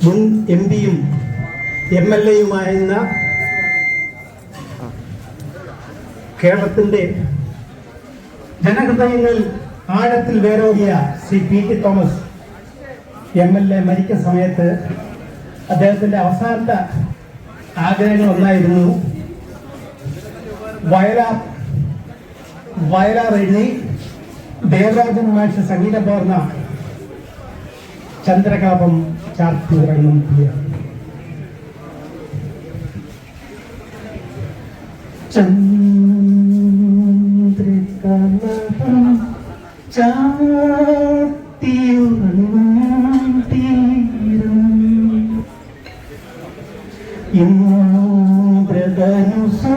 മുൻ എം പിയും M L എയുമായിരുന്ന കേരളത്തിന്റെ ജനഹൃദയങ്ങളിൽ ആഴത്തിൽ വേരോടിയ Shri P T Thomas M L A മരിച്ച സമയത്ത് അദ്ദേഹത്തിന്റെ അവസാനത്തെ ആഗ്രഹങ്ങൾ ഒന്നായിരുന്നു വയലാർ വയലാർ എഴുതി ദേവരാജൻ മാഷ സംഗീതം പകർന്ന ചന്ദ്രകാപം ചാർത്തി ഉറങ്ങും പ്രിയ ചന്ദ്രകലപം ചാർത്തി ഉറങ്ങും തീരം. ഇന്ദ്രധനുസു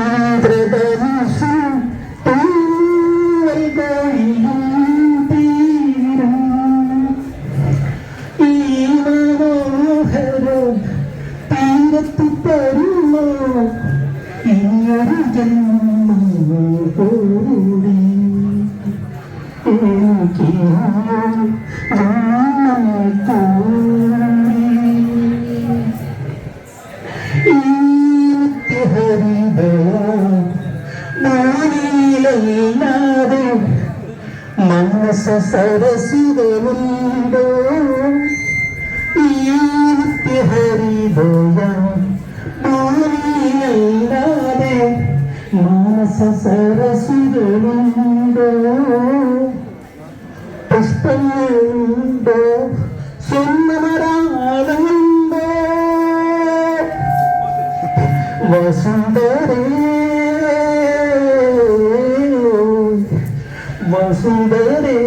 തരുമോ ഇനിയൊരു ജന്മം കൂടി മനസ്സ സരസിതമുണ്ടോ നിത്യഹരിതയാതെ മനസ്സ സരസിതമുണ്ടോ പുഷ്പങ്ങളുണ്ടോ? സ്വർണമരാളുണ്ടോ വസുന്ധരേ വസുന്ധരേ.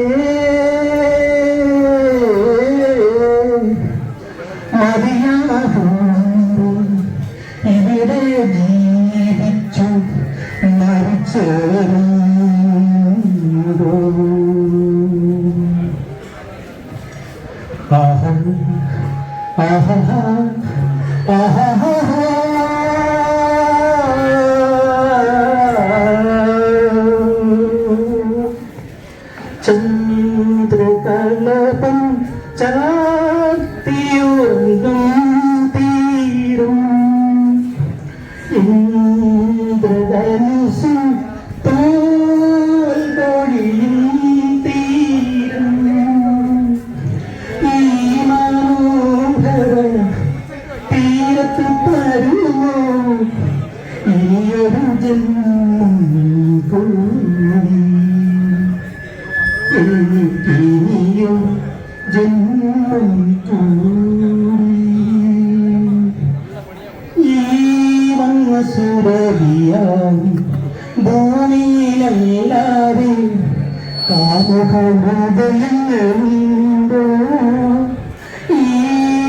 ഇവിടെ ജീവിച്ചു മരിച്ചേരുന്നു ആഹ ആഹ ആഹാ ചന്ദ്രകലപം ചാത്തിയുറങ്ങും ഇന്ദ്രധനുസും തോൽ കൊഴിയും തീരും ഈ മനോഹര തീരത്ത് തരുമോ ഇനിയൊരു ജന്മം എനിക്കിനിയും ജന്മം കൂടി വന്നസുരവിയാൻ ഭൂമിയിലല്ലാതെ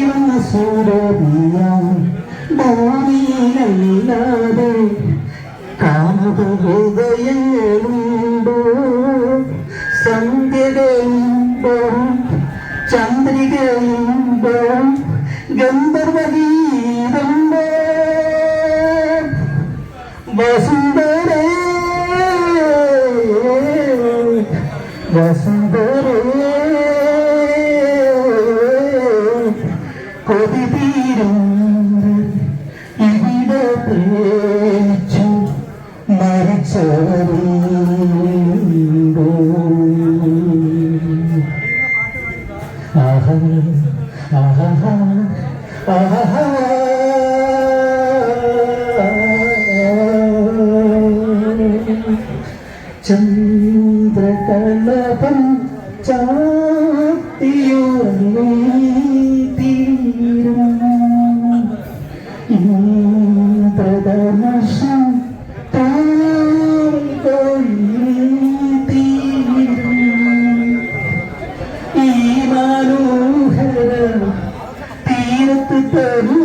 വന്നസുരവിയാൻ ഭൂമിയിലല്ലാതെ കാമുകഹൃദയങ്ങളുണ്ടോ സന്ധ്യകളുണ്ടോ ചന്ദ്രികയുണ്ടോ ഗന്ധർവഗീതമുണ്ടോ വസുന്ധരേ വസുന്ധരേ കൊതി തീരും ഇവിടെ പ്രേമിച്ചു മരിച്ചവരുണ്ടോ ആഹാ ആഹാ ആഹാ. ചന്ദ്രകളപം ചാത്തിയോ പ്രദർശം ഈ മനോഹര തീരത്ത് തരൂ